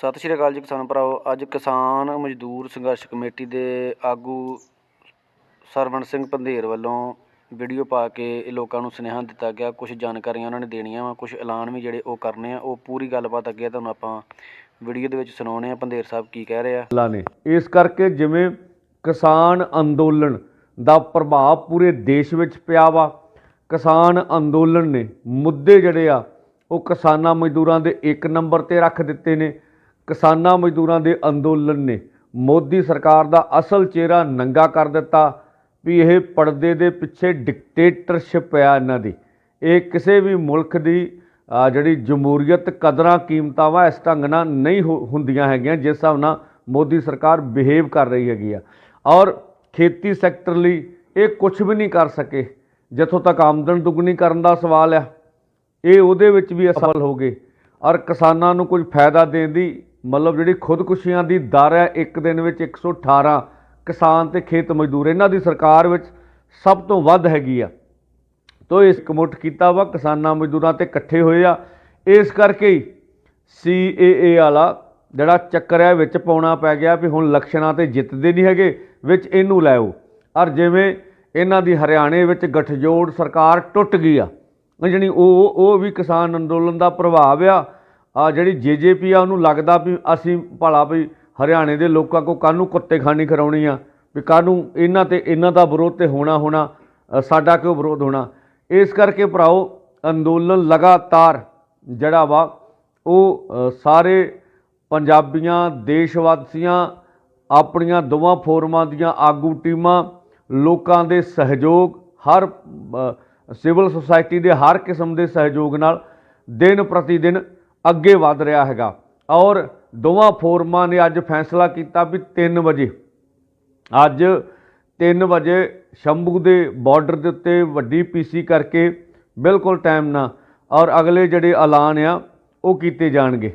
ਸਤਿ ਸ਼੍ਰੀ ਅਕਾਲ ਜੀ ਕਿਸਾਨ ਭਰਾਓ ਅੱਜ ਕਿਸਾਨ ਮਜ਼ਦੂਰ ਸੰਘਰਸ਼ ਕਮੇਟੀ ਦੇ ਆਗੂ ਸਰਵਣ ਸਿੰਘ ਪੰਧੇਰ ਵੱਲੋਂ ਵੀਡੀਓ ਪਾ ਕੇ ਇਹ ਲੋਕਾਂ ਨੂੰ ਸੁਨੇਹਾ ਦਿੱਤਾ ਗਿਆ। ਕੁਝ ਜਾਣਕਾਰੀਆਂ ਉਹਨਾਂ ਨੇ ਦੇਣੀਆਂ ਵਾ ਕੁਝ ਐਲਾਨ ਵੀ ਜਿਹੜੇ ਉਹ ਕਰਨੇ ਆ। ਉਹ ਪੂਰੀ ਗੱਲਬਾਤ ਅੱਗੇ ਤੁਹਾਨੂੰ ਆਪਾਂ ਵੀਡੀਓ ਦੇ ਵਿੱਚ ਸੁਣਾਉਣੇ ਆ। ਪੰਧੇਰ ਸਾਹਿਬ ਕੀ ਕਹਿ ਰਹੇ ਆ? ਲਾ ਨੇ। ਇਸ ਕਰਕੇ ਜਿਵੇਂ ਕਿਸਾਨ ਅੰਦੋਲਨ ਦਾ ਪ੍ਰਭਾਵ ਪੂਰੇ ਦੇਸ਼ ਵਿੱਚ ਪਿਆ ਵਾ, ਕਿਸਾਨ ਅੰਦੋਲਨ ਨੇ ਮੁੱਦੇ ਜਿਹੜੇ ਆ, ਉਹ ਕਿਸਾਨਾਂ ਮਜ਼ਦੂਰਾਂ ਦੇ ਇੱਕ ਨੰਬਰ ਤੇ ਰੱਖ ਦਿੱਤੇ ਨੇ। ਕਿਸਾਨਾਂ ਮਜ਼ਦੂਰਾਂ ਦੇ ਅੰਦੋਲਨ ਨੇ ਮੋਦੀ ਸਰਕਾਰ ਦਾ ਅਸਲ ਚਿਹਰਾ ਨੰਗਾ ਕਰ ਦਿੱਤਾ ਵੀ ਇਹ ਪਰਦੇ ਦੇ ਪਿੱਛੇ ਡਿਕਟੇਟਰਸ਼ਿਪ ਆ ਇਹਨਾਂ ਦੀ। ਇਹ ਕਿਸੇ ਵੀ ਮੁਲਕ ਦੀ ਜਿਹੜੀ ਜਮਹੂਰੀਅਤ ਕਦਰਾਂ ਕੀਮਤਾਂ ਵਾ ਇਸ ਢੰਗ ਨਾਲ ਨਹੀਂ ਹੁ- ਹੁੰਦੀਆਂ ਹੈਗੀਆਂ, ਜਿਸ ਹਿਸਾਬ ਨਾਲ ਮੋਦੀ ਸਰਕਾਰ ਬਿਹੇਵ ਕਰ ਰਹੀ ਹੈਗੀ ਆ। ਔਰ ਖੇਤੀ ਸੈਕਟਰ ਲਈ ਇਹ ਕੁਝ ਵੀ ਨਹੀਂ ਕਰ ਸਕੇ, ਜਿੱਥੋਂ ਤੱਕ ਆਮਦਨ ਦੁੱਗਣੀ ਕਰਨ ਦਾ ਸਵਾਲ ਆ। ਇਹ ਉਹਦੇ ਵਿੱਚ ਵੀ ਅਸਫਲ ਹੋ ਗਏ। ਔਰ ਕਿਸਾਨਾਂ ਨੂੰ ਕੁਝ ਫਾਇਦਾ ਦੇਣ ਦੀ ਮਤਲਬ ਜਿਹੜੀ ਖੁਦਕੁਸ਼ੀਆਂ ਦੀ ਦਰ ਹੈ, ਇੱਕ ਦਿਨ ਵਿੱਚ 118 ਕਿਸਾਨ ਤੇ ਖੇਤ ਮਜ਼ਦੂਰ, ਇਹਨਾਂ ਦੀ ਸਰਕਾਰ ਵਿੱਚ ਸਭ ਤੋਂ ਵੱਧ ਹੈਗੀ ਆ। ਤੋ ਇਸ ਕਮੁੱਠ ਕੀਤਾ ਵਾ, ਕਿਸਾਨਾਂ ਮਜ਼ਦੂਰਾਂ ਤੇ ਇਕੱਠੇ ਹੋਏ ਆ। ਇਸ ਕਰਕੇ ਹੀ ਸੀਏਏ ਵਾਲਾ ਜਿਹੜਾ ਚੱਕਰ ਹੈ, ਵਿੱਚ ਪਾਉਣਾ ਪੈ ਗਿਆ ਵੀ ਹੁਣ ਇਲੈਕਸ਼ਨਾਂ ਤੇ ਜਿੱਤਦੇ ਨਹੀਂ ਹੈਗੇ, ਵਿੱਚ ਇਹਨੂੰ ਲੈਓ ਔਰ ਜਿਵੇਂ ਇਹਨਾਂ ਦੀ ਹਰਿਆਣੇ ਵਿੱਚ ਗਠਜੋੜ ਸਰਕਾਰ ਟੁੱਟ ਗਈ ਆ ਉਹ ਉਹ ਉਹ ਵੀ ਕਿਸਾਨ ਅੰਦੋਲਨ ਦਾ ਪ੍ਰਭਾਵ ਆ ਆ ਜਿਹੜੀ ਜੇਜੇਪੀ ਆ, ਉਹਨੂੰ ਲੱਗਦਾ ਵੀ ਅਸੀਂ ਭਲਾ ਵੀ ਹਰਿਆਣੇ ਦੇ ਲੋਕਾਂ ਕੋ ਕਾਹਨੂੰ ਕੁੱਤੇ ਖਾਣੀ ਕਰਾਉਣੀ ਆ, ਵੀ ਕਾਹਨੂੰ ਇਹਨਾਂ ਤੇ, ਇਹਨਾਂ ਦਾ ਵਿਰੋਧ ਤੇ ਹੋਣਾ ਹੋਣਾ ਸਾਡਾ ਕਿਉਂ ਵਿਰੋਧ ਹੋਣਾ? ਇਸ ਕਰਕੇ ਭਰਾਓ, ਅੰਦੋਲਨ ਲਗਾਤਾਰ ਜਿਹੜਾ ਵਾ, ਉਹ ਸਾਰੇ ਪੰਜਾਬੀਆਂ, ਦੇਸ਼ਵਾਸੀਆਂ, ਆਪਣੀਆਂ ਦੋਵਾਂ ਫੋਰਮਾਂ ਦੀਆਂ ਆਗੂ ਟੀਮਾਂ, ਲੋਕਾਂ ਦੇ ਸਹਿਯੋਗ, ਹਰ ਸਿਵਲ ਸੁਸਾਇਟੀ ਦੇ ਹਰ ਕਿਸਮ ਦੇ ਸਹਿਯੋਗ ਨਾਲ ਦਿਨ ਪ੍ਰਤੀ ਦਿਨ ਅੱਗੇ ਵਧ ਰਿਹਾ ਹੈਗਾ। ਔਰ ਦੋਵਾਂ ਫੋਰਮਾਂ ਨੇ ਅੱਜ ਫੈਸਲਾ ਕੀਤਾ ਵੀ 3 ਵਜੇ। ਅੱਜ 3 ਵਜੇ ਸ਼ੰਭੂ ਦੇ ਬਾਰਡਰ ਦੇ ਉੱਤੇ ਵੱਡੀ ਪੀਸੀ ਕਰਕੇ ਬਿਲਕੁਲ ਟਾਈਮ ਨਾਲ ਔਰ ਅਗਲੇ ਜਿਹੜੇ ਐਲਾਨ ਆ, ਉਹ ਕੀਤੇ ਜਾਣਗੇ।